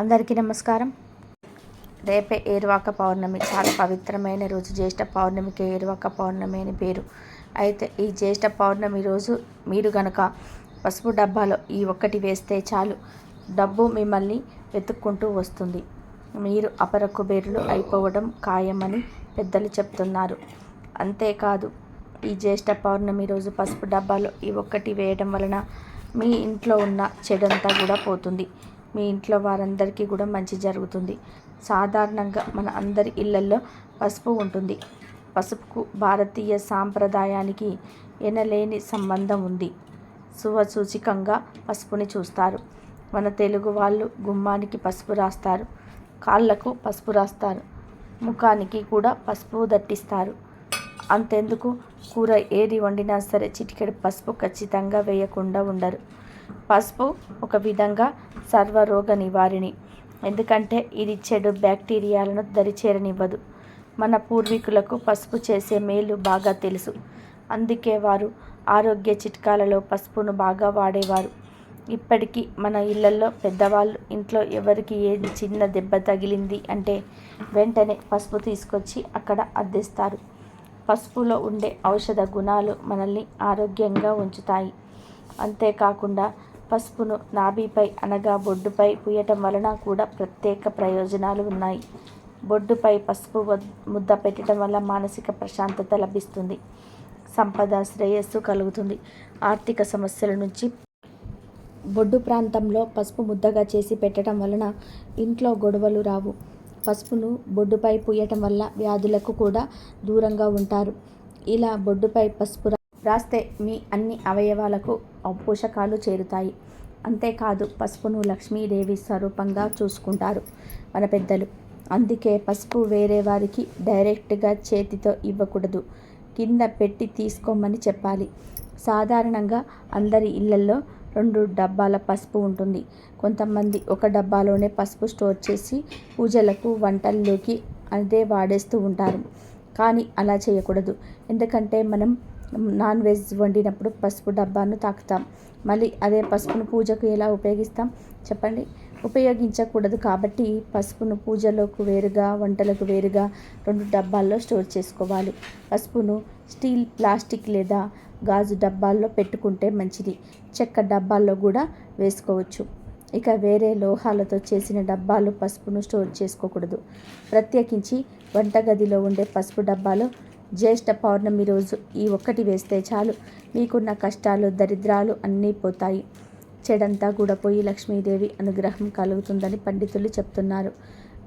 అందరికీ నమస్కారం. రేపే ఏరువాక పౌర్ణమి. చాలా పవిత్రమైన రోజు. జ్యేష్ఠ పౌర్ణమికి ఏరువాక పౌర్ణమి అని పేరు. అయితే ఈ జ్యేష్ఠ పౌర్ణమి రోజు మీరు గనక పసుపు డబ్బాలో ఈ ఒక్కటి వేస్తే చాలు. డబ్బు మిమ్మల్ని వెతుక్కుంటూ వస్తుంది. మీరు అపర కుబేరులు అయిపోవడం ఖాయమని పెద్దలు చెప్తున్నారు. అంతేకాదు ఈ జ్యేష్ఠ పౌర్ణమి రోజు పసుపు డబ్బాలో ఈ ఒక్కటి వేయడం వలన మీ ఇంట్లో ఉన్న చెడంతా కూడా పోతుంది. మీ ఇంట్లో వారందరికీ కూడా మంచి జరుగుతుంది. సాధారణంగా మన అందరి ఇళ్ళల్లో పసుపు ఉంటుంది. పసుపుకు భారతీయ సాంప్రదాయానికి ఎనలేని సంబంధం ఉంది. శుభసూచికంగా పసుపుని చూస్తారు. మన తెలుగు వాళ్ళు గుమ్మానికి పసుపు రాస్తారు. కాళ్ళకు పసుపు రాస్తారు. ముఖానికి కూడా పసుపు దట్టిస్తారు. అంతెందుకు కూర ఏది వండినా సరే చిటికెడు పసుపు ఖచ్చితంగా వేయకుండా ఉండరు. పసుపు ఒక విధంగా సర్వరోగ నివారిణి. ఎందుకంటే ఇది చెడు బ్యాక్టీరియాలను దరిచేరనివ్వదు. మన పూర్వీకులకు పసుపు చేసే మేలు బాగా తెలుసు. అందుకే వారు ఆరోగ్య చిట్కాలలో పసుపును బాగా వాడేవారు. ఇప్పటికీ మన ఇళ్ళల్లో పెద్దవాళ్ళు ఇంట్లో ఎవరికి ఏది చిన్న దెబ్బ తగిలింది అంటే వెంటనే పసుపు తీసుకొచ్చి అక్కడ అద్దెస్తారు. పసుపులో ఉండే ఔషధ గుణాలు మనల్ని ఆరోగ్యంగా ఉంచుతాయి. అంతేకాకుండా పసుపును నాభిపై అనగా బొడ్డుపై పూయటం వలన కూడా ప్రత్యేక ప్రయోజనాలు ఉన్నాయి. బొడ్డుపై పసుపు ముద్ద పెట్టడం వల్ల మానసిక ప్రశాంతత లభిస్తుంది. సంపద శ్రేయస్సు కలుగుతుంది. ఆర్థిక సమస్యల నుంచి బొడ్డు ప్రాంతంలో పసుపు ముద్దగా చేసి పెట్టడం వలన ఇంట్లో గొడవలు రావు. పసుపును బొడ్డుపై పూయటం వల్ల వ్యాధులకు కూడా దూరంగా ఉంటారు. ఇలా బొడ్డుపై పసుపు రాస్తే మీ అన్ని అవయవాలకు పోషకాలు చేరుతాయి. అంతేకాదు పసుపును లక్ష్మీదేవి స్వరూపంగా చూసుకుంటారు మన పెద్దలు. అందుకే పసుపు వేరే వారికి డైరెక్ట్గా చేతితో ఇవ్వకూడదు. కింద పెట్టి తీసుకోమని చెప్పాలి. సాధారణంగా అందరి ఇళ్ళలో రెండు డబ్బాల పసుపు ఉంటుంది. కొంతమంది ఒక డబ్బాలోనే పసుపు స్టోర్ చేసి పూజలకు వంటల్లోకి అదే వాడేస్తూ ఉంటారు. కానీ అలా చేయకూడదు. ఎందుకంటే మనం నాన్ వెజ్ వండినప్పుడు పసుపు డబ్బాను తాకుతాం. మళ్ళీ అదే పసుపును పూజకు ఎలా ఉపయోగిస్తాం? చెప్పండి. ఉపయోగించకూడదు కాబట్టి పసుపును పూజలకు వేరుగా వంటలకు వేరుగా రెండు డబ్బాల్లో స్టోర్ చేసుకోవాలి. పసుపును స్టీల్ ప్లాస్టిక్ లేదా గాజు డబ్బాల్లో పెట్టుకుంటే మంచిది. చెక్క డబ్బాల్లో కూడా వేసుకోవచ్చు. ఇక వేరే లోహాలతో చేసిన డబ్బాలు పసుపును స్టోర్ చేసుకోకూడదు. ప్రత్యేకించి వంటగదిలో ఉండే పసుపు డబ్బాలో జ్యేష్ఠ పౌర్ణమి రోజు ఈ ఒక్కటి వేస్తే చాలు. మీకున్న కష్టాలు దరిద్రాలు అన్నీ పోతాయి. చెడంతా కూడా పోయి లక్ష్మీదేవి అనుగ్రహం కలుగుతుందని పండితులు చెప్తున్నారు.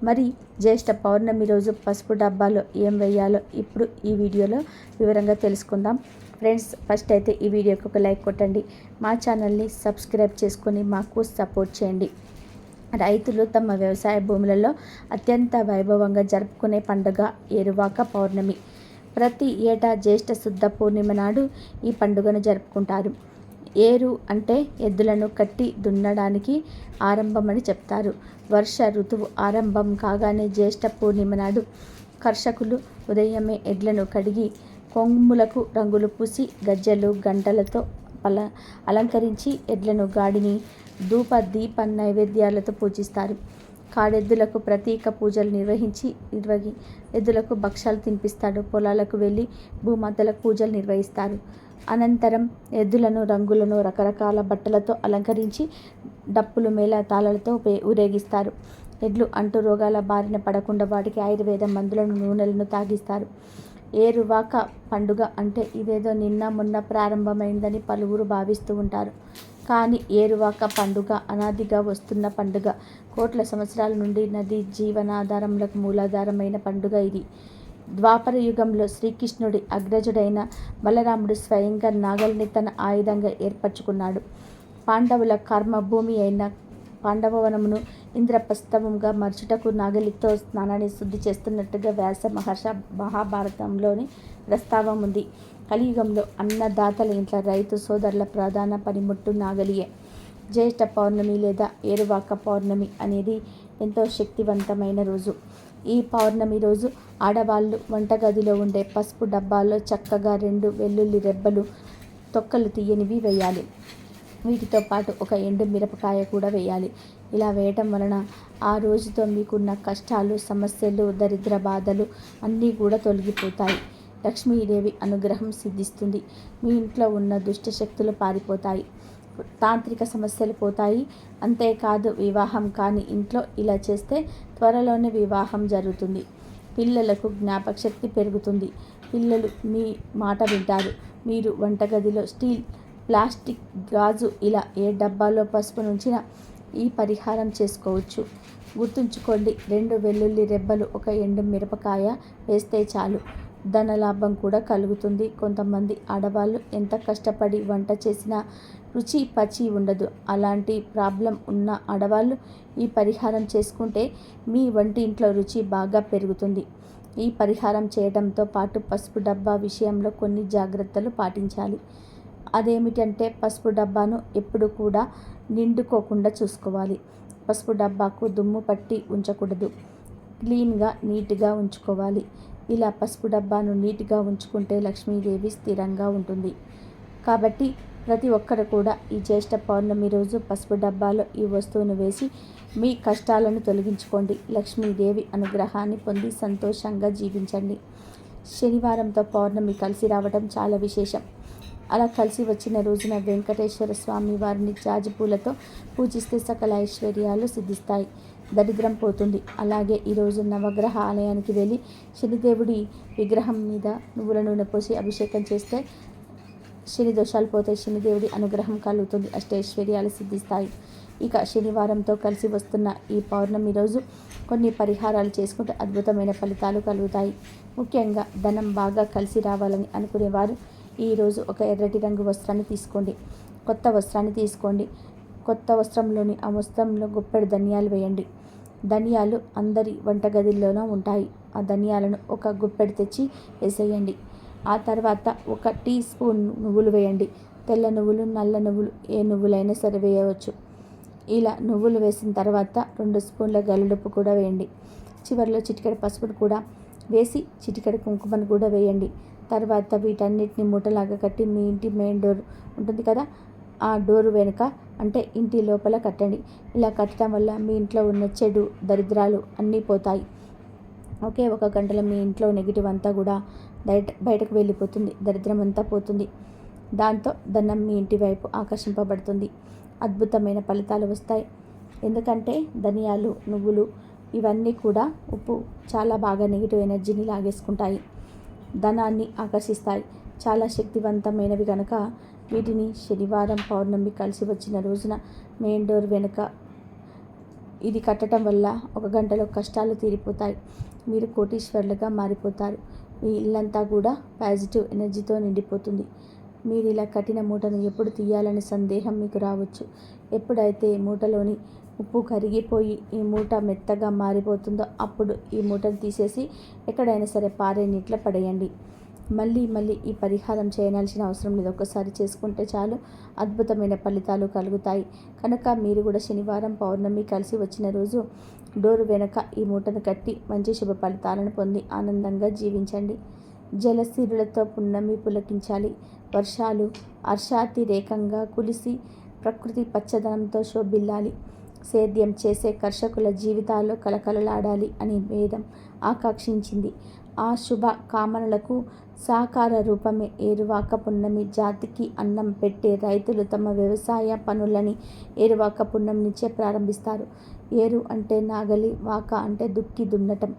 మరి జ్యేష్ఠ పౌర్ణమి రోజు పసుపు డబ్బాలో ఏం వేయాలో ఇప్పుడు ఈ వీడియోలో వివరంగా తెలుసుకుందాం. ఫ్రెండ్స్ ఫస్ట్ అయితే ఈ వీడియోకి ఒక లైక్ కొట్టండి. మా ఛానల్ని సబ్స్క్రైబ్ చేసుకొని మాకు సపోర్ట్ చేయండి. రైతులు తమ వ్యవసాయ భూములలో అత్యంత వైభవంగా జరుపుకునే పండుగ ఏరువాక పౌర్ణమి. ప్రతి ఏటా జ్యేష్ఠ శుద్ధ పూర్ణిమ నాడు ఈ పండుగను జరుపుకుంటారు. ఏరు అంటే ఎద్దులను కట్టి దున్నడానికి ఆరంభమని చెప్తారు. వర్ష ఋతువు ఆరంభం కాగానే జ్యేష్ఠ పూర్ణిమ నాడు కర్షకులు ఉదయమే ఎడ్లను కడిగి కొమ్ములకు రంగులు పూసి గజ్జలు గంటలతో పల అలంకరించి ఎడ్లను గాడిని ధూప దీప నైవేద్యాలతో పూజిస్తారు. కాడెద్దులకు ప్రతీక పూజలు నిర్వహించి నిర్వహి ఎద్దులకు భక్ష్యాలు తినిపిస్తాడు. పొలాలకు వెళ్ళి భూమాతలకు పూజలు నిర్వహిస్తారు అనంతరం ఎద్దులను రంగులను రకరకాల బట్టలతో అలంకరించి డప్పులు మేళ తాళాలతో ఊరేగిస్తారు. ఎడ్లు అంటు రోగాల బారిన పడకుండా వాటికి ఆయుర్వేద మందులను నూనెలను తాగిస్తారు. ఏరువాక పండుగ అంటే ఇదేదో నిన్న మొన్న ప్రారంభమైందని పలువురు భావిస్తూ ఉంటారు. కానీ ఏరువాక పండుగ అనాదిగా వస్తున్న పండుగ. కోట్ల సంవత్సరాల నుండి నది జీవనాధారములకు మూలాధారమైన పండుగ ఇది. ద్వాపర యుగంలో శ్రీకృష్ణుడి అగ్రజుడైన బలరాముడు స్వయంగా నాగల్ని తన ఆయుధంగా ఏర్పరచుకున్నాడు. పాండవుల కర్మభూమి అయిన పాండవవనమును ఇంద్రప్రస్థవంగా మర్చుటకు నాగలితో స్నానాన్ని శుద్ధి చేస్తున్నట్టుగా వ్యాస మహర్ష మహాభారతంలోని ప్రస్తావం ఉంది కలియుగంలో అన్నదాతల ఇంట్లో రైతు సోదరుల ప్రధాన పనిముట్టు నాగలియే. జ్యేష్ఠ పౌర్ణమి లేదా ఏరువాక పౌర్ణమి అనేది ఎంతో శక్తివంతమైన రోజు. ఈ పౌర్ణమి రోజు ఆడవాళ్ళు వంటగదిలో ఉండే పసుపు డబ్బాల్లో చక్కగా రెండు వెల్లుల్లి రెబ్బలు తొక్కలు తీయనివి వేయాలి. వీటితో పాటు ఒక ఎండు మిరపకాయ కూడా వేయాలి. ఇలా వేయటం వలన ఆ రోజుతో మీకున్న కష్టాలు సమస్యలు దరిద్ర బాధలు అన్నీ కూడా తొలగిపోతాయి. లక్ష్మీదేవి అనుగ్రహం సిద్ధిస్తుంది. మీ ఇంట్లో ఉన్న దుష్ట శక్తులు పారిపోతాయి. తాంత్రిక సమస్యలు పోతాయి. అంతేకాదు వివాహం కాని ఇంట్లో ఇలా చేస్తే త్వరలోనే వివాహం జరుగుతుంది. పిల్లలకు జ్ఞాపకశక్తి పెరుగుతుంది. పిల్లలు మీ మాట వింటారు. మీరు వంటగదిలో స్టీల్ ప్లాస్టిక్ గాజు ఇలా ఏ డబ్బాలో పసుపు నుంచిన ఈ పరిహారం చేసుకోవచ్చు. గుర్తుంచుకోండి రెండు వెల్లుల్లి రెబ్బలు ఒక ఎండు మిరపకాయ వేస్తే చాలు. ధనలాభం కూడా కలుగుతుంది. కొంతమంది ఆడవాళ్ళు ఎంత కష్టపడి వంట చేసినా రుచి పచి ఉండదు. అలాంటి ప్రాబ్లం ఉన్న ఆడవాళ్ళు ఈ పరిహారం చేసుకుంటే మీ వంటి ఇంట్లో రుచి బాగా పెరుగుతుంది. ఈ పరిహారం చేయడంతో పాటు పసుపు డబ్బా విషయంలో కొన్ని జాగ్రత్తలు పాటించాలి. అదేమిటంటే పసుపు డబ్బాను ఎప్పుడు కూడా నిండుకోకుండా చూసుకోవాలి. పసుపు డబ్బాకు దుమ్ము పట్టి ఉంచకూడదు. క్లీన్గా నీట్గా ఉంచుకోవాలి. ఇలా పసుపు డబ్బాను నీట్గా ఉంచుకుంటే లక్ష్మీదేవి స్థిరంగా ఉంటుంది. కాబట్టి ప్రతి ఒక్కరు కూడా ఈ జ్యేష్ఠ పౌర్ణమి రోజు పసుపు డబ్బాలో ఈ వస్తువును వేసి మీ కష్టాలను తొలగించుకోండి. లక్ష్మీదేవి అనుగ్రహాన్ని పొంది సంతోషంగా జీవించండి. శనివారంతో పౌర్ణమి కలిసి రావడం చాలా విశేషం. అలా కలిసి వచ్చిన రోజున వెంకటేశ్వర స్వామి వారిని జాజిపూలతో పూజిస్తే సకల ఐశ్వర్యాలు సిద్ధిస్తాయి. దరిద్రం పోతుంది. అలాగే ఈరోజు నవగ్రహ ఆలయానికి వెళ్ళి శనిదేవుడి విగ్రహం మీద నువ్వుల నూనె పోసి అభిషేకం చేస్తే శని దోషాలు పోతాయి శనిదేవుడి అనుగ్రహం కలుగుతుంది. అష్టైశ్వర్యాలు సిద్ధిస్తాయి. ఇక శనివారంతో కలిసి వస్తున్న ఈ పౌర్ణమి రోజు కొన్ని పరిహారాలు చేసుకుంటే అద్భుతమైన ఫలితాలు కలుగుతాయి. ముఖ్యంగా ధనం బాగా కలిసి రావాలని అనుకునేవారు. ఈరోజు ఒక ఎర్రటి రంగు వస్త్రాన్ని తీసుకోండి. కొత్త వస్త్రాన్ని తీసుకోండి. కొత్త వస్త్రంలోని ఆ వస్త్రంలో గుప్పెడు ధనియాలు వేయండి. ధనియాలు అందరి వంటగదిలోనూ ఉంటాయి. ఆ ధనియాలను ఒక గుప్పెడు తెచ్చి వేసేయండి. ఆ తర్వాత ఒక టీ స్పూన్ నువ్వులు వేయండి. తెల్ల నువ్వులు నల్ల నువ్వులు ఏ నువ్వులైనా సరే వేయవచ్చు. ఇలా నువ్వులు వేసిన తర్వాత రెండు స్పూన్ల గల్లుడుప్పు కూడా వేయండి. చివరిలో చిటికెడ పసుపును కూడా వేసి చిటికెడు కుంకుమను కూడా వేయండి. తర్వాత వీటన్నిటిని మూటలాగా కట్టి మీ ఇంటి మెయిన్ డోర్ ఉంటుంది కదా ఆ డోర్ వెనుక అంటే ఇంటి లోపల కట్టండి. ఇలా కట్టడం వల్ల మీ ఇంట్లో ఉన్న చెడు దరిద్రాలు అన్నీ పోతాయి. ఒకే ఒక గంటలో మీ ఇంట్లో నెగిటివ్ అంతా కూడా బయట బయటకు వెళ్ళిపోతుంది. దరిద్రం అంతా పోతుంది. దాంతో ధనం మీ ఇంటి వైపు ఆకర్షింపబడుతుంది. అద్భుతమైన ఫలితాలు వస్తాయి. ఎందుకంటే ధనియాలు నువ్వులు ఇవన్నీ కూడా ఉప్పు చాలా బాగా నెగిటివ్ ఎనర్జీని లాగేసుకుంటాయి. ధనాన్ని ఆకర్షిస్తాయి. చాలా శక్తివంతమైనవి కనుక వీటిని శనివారం పౌర్ణమి కలిసి వచ్చిన రోజున మెయిన్ డోర్ వెనుక ఇది కట్టడం వల్ల ఒక గంటలో కష్టాలు తీరిపోతాయి. మీరు కోటీశ్వర్లుగా మారిపోతారు. మీ ఇల్లంతా కూడా పాజిటివ్ ఎనర్జీతో నిండిపోతుంది. మీరు ఇలా కట్టిన మూటను ఎప్పుడు తీయాలని సందేహం మీకు రావచ్చు. ఎప్పుడైతే మూటలోని ఉప్పు కరిగిపోయి ఈ మూట మెత్తగా మారిపోతుందో అప్పుడు ఈ మూటను తీసేసి ఎక్కడైనా సరే పారే నీటిలో పడేయండి. మళ్ళీ మళ్ళీ ఈ పరిహారం చేయనాల్సిన అవసరం లేదు. ఒక్కసారి చేసుకుంటే చాలు. అద్భుతమైన ఫలితాలు కలుగుతాయి. కనుక మీరు కూడా శనివారం పౌర్ణమి కలిసి వచ్చిన రోజు డోరు వెనక ఈ మూటను కట్టి మంచి శుభ ఫలితాలను పొంది ఆనందంగా జీవించండి. జలసిరులతో పున్నమి పులకించాలి. వర్షాలు అర్షాతిరేకంగా కులిసి ప్రకృతి పచ్చదనంతో శోభిల్లాలి. సేద్యం చేసే కర్షకుల జీవితాల్లో కలకలలాడాలి అని వేదం ఆకాంక్షించింది. ఆ శుభ కామనలకు సాకార రూపమే ఏరువాక పున్నమి జాతికి అన్నం పెట్టే రైతులు తమ వ్యవసాయ పనులని ఏరువాక పున్నం నుంచే ప్రారంభిస్తారు. ఏరు అంటే నాగలి వాక అంటే దుక్కి దున్నటం.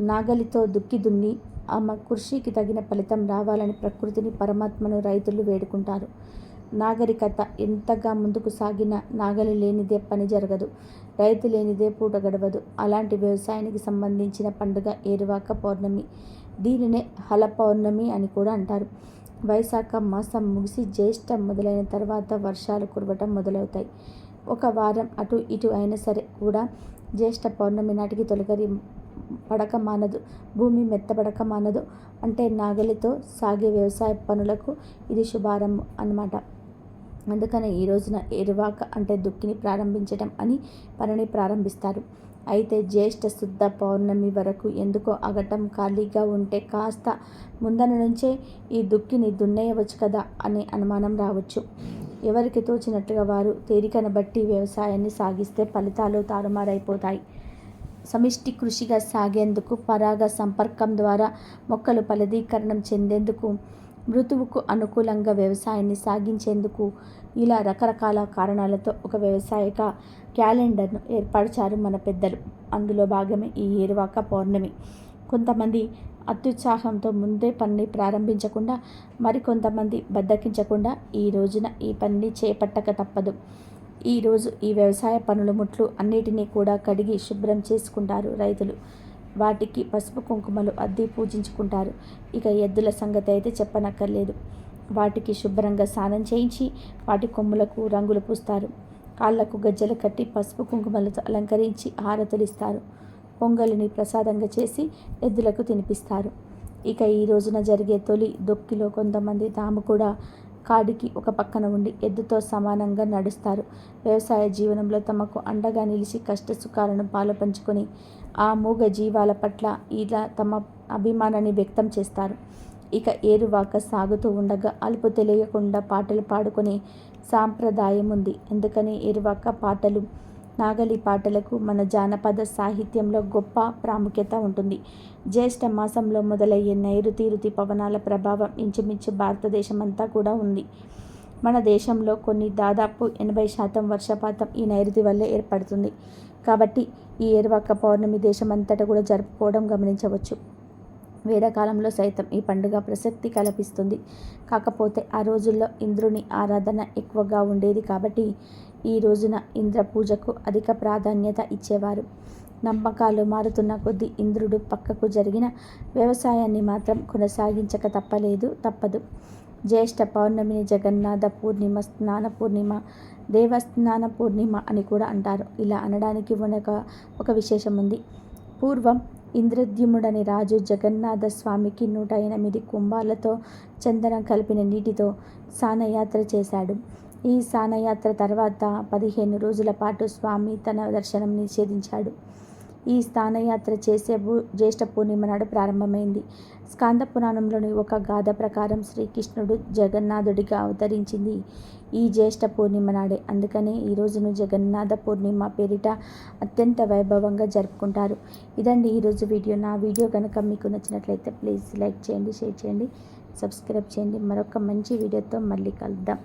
నాగలితో దుక్కి దున్ని ఆమె కృషికి తగిన ఫలితం రావాలని ప్రకృతిని పరమాత్మను రైతులు వేడుకుంటారు. నాగరికత ఎంతగా ముందుకు సాగినా నాగలి లేనిదే పని జరగదు. రైతు లేనిదే పూట గడవదు. అలాంటి వ్యవసాయానికి సంబంధించిన పండుగ ఏరువాక పౌర్ణమి. దీనినే హల పౌర్ణమి అని కూడా అంటారు. వైశాఖ మాసం ముగిసి జ్యేష్ఠం మొదలైన తర్వాత వర్షాలు కురవటం మొదలవుతాయి. ఒక వారం అటు ఇటు అయినా సరే కూడా జ్యేష్ఠ పౌర్ణమి నాటికి తొలగరి పడక మానదు. భూమి మెత్తపడక మానదు. అంటే నాగలితో సాగే వ్యవసాయ పనులకు ఇది శుభారంభం అన్నమాట. అందుకనే ఈ రోజున ఎరువాక అంటే దుక్కిని ప్రారంభించడం అని పనిని ప్రారంభిస్తారు. అయితే జ్యేష్ఠ శుద్ధ పౌర్ణమి వరకు ఎందుకో అగటం ఖాళీగా ఉంటే కాస్త ముందన నుంచే ఈ దుక్కిని దున్నేయవచ్చు కదా అనే అనుమానం రావచ్చు. ఎవరికి తోచినట్టుగా వారు తేలికను బట్టి వ్యవసాయాన్ని సాగిస్తే ఫలితాలు తారుమారైపోతాయి. సమిష్టి కృషిగా సాగేందుకు పరాగ సంపర్కం ద్వారా మొక్కలు ఫలదీకరణం చెందేందుకు మృతువుకు అనుకూలంగా వ్యవసాయాన్ని సాగించేందుకు ఇలా రకరకాల కారణాలతో ఒక వ్యవసాయక క్యాలెండర్ను ఏర్పరిచారు మన పెద్దలు. అందులో భాగమే ఈ ఏరువాక పౌర్ణమి. కొంతమంది అత్యుత్సాహంతో ముందే పనిని ప్రారంభించకుండా మరికొంతమంది బద్దకించకుండా ఈ రోజున ఈ పనిని చేపట్టక తప్పదు. ఈరోజు ఈ వ్యవసాయ పనుల ముట్లు అన్నిటినీ కూడా కడిగి శుభ్రం చేసుకుంటారు రైతులు. వాటికి పసుపు కుంకుమలు అద్దె పూజించుకుంటారు. ఇక ఎద్దుల సంగతి అయితే చెప్పనక్కర్లేదు. వాటికి శుభ్రంగా స్నానం చేయించి వాటి కొమ్ములకు రంగులు పూస్తారు. కాళ్ళకు గజ్జలు కట్టి పసుపు కుంకుమలతో అలంకరించి హారతులిస్తారు. పొంగలిని ప్రసాదంగా చేసి ఎద్దులకు తినిపిస్తారు. ఇక ఈ రోజున జరిగే తొలి దొక్కిలో కొంతమంది తాము కూడా కాడికి ఒక పక్కన ఉండి ఎద్దుతో సమానంగా నడుస్తారు. వ్యవసాయ జీవనంలో తమకు అండగా నిలిచి కష్ట సుఖాలను పాలు పంచుకొని ఆ మూగ జీవాల పట్ల ఇలా తమ అభిమానాన్ని వ్యక్తం చేస్తారు. ఇక ఏరువాక సాగుతూ ఉండగా అలుపు తెలియకుండా పాటలు పాడుకునే సాంప్రదాయం ఉంది ఎందుకని ఏరువాక పాటలు నాగలి పాటలకు మన జానపద సాహిత్యంలో గొప్ప ప్రాముఖ్యత ఉంటుంది. జ్యేష్ఠ మాసంలో మొదలయ్యే నైరుతి రుతి పవనాల ప్రభావం ఇంచుమించు భారతదేశమంతా కూడా ఉంది. మన దేశంలో కొన్ని దాదాపు ఎనభై శాతం వర్షపాతం ఈ నైరుతి వల్లే ఏర్పడుతుంది. కాబట్టి ఈ ఏరువాక పౌర్ణమి దేశమంతటా కూడా జరుపుకోవడం గమనించవచ్చు. వేదకాలంలో సైతం ఈ పండుగ ప్రసక్తి కల్పిస్తుంది. కాకపోతే ఆ రోజుల్లో ఇంద్రుని ఆరాధన ఎక్కువగా ఉండేది కాబట్టి ఈ రోజున ఇంద్ర పూజకు అధిక ప్రాధాన్యత ఇచ్చేవారు. నమ్మకాలు మారుతున్న కొద్దీ ఇంద్రుడు పక్కకు జరిగిన వ్యవసాయాన్ని మాత్రం కొనసాగించక తప్పలేదు తప్పదు. జ్యేష్ఠ పౌర్ణమిని జగన్నాథ పూర్ణిమ స్నాన పూర్ణిమ దేవస్నాన పూర్ణిమ అని కూడా అంటారు. ఇలా అనడానికి ఒక ఒక విశేషం ఉంది. పూర్వం ఇంద్రద్యుముడని రాజు జగన్నాథ స్వామికి నూట ఎనిమిది కుంభాలతో చందనం కలిపిన నీటితో సానయాత్ర చేశాడు. ఈ సానయాత్ర తర్వాత పదిహేను రోజుల పాటు స్వామి తన దర్శనం నిషేధించాడు. ఈ స్థానయాత్ర చేసే జ్యేష్ఠ పూర్ణిమ నాడు ప్రారంభమైంది. స్కాంద పురాణంలోని ఒక గాథ ప్రకారం శ్రీకృష్ణుడు జగన్నాథుడిగా అవతరించింది ఈ జ్యేష్ఠ పూర్ణిమ నాడే. అందుకనే ఈ రోజును జగన్నాథ పూర్ణిమ పేరిట అత్యంత వైభవంగా జరుపుకుంటారు. ఇదండి ఈరోజు వీడియో. నా వీడియో కనుక మీకు నచ్చినట్లయితే ప్లీజ్ లైక్ చేయండి షేర్ చేయండి సబ్స్క్రైబ్ చేయండి. మరొక మంచి వీడియోతో మళ్ళీ కలుద్దాం.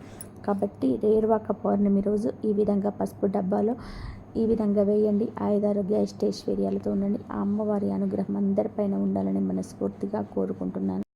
కాబట్టి రేర్వాక పౌర్ణమి రోజు ఈ విధంగా పసుపు డబ్బాలో ఈ విధంగా వేయండి. ఆయుధారోగ్య ఇష్టైశ్వర్యాలతో ఉండండి. ఆ అమ్మవారి అనుగ్రహం అందరిపైన ఉండాలని మనస్ఫూర్తిగా కోరుకుంటున్నాను.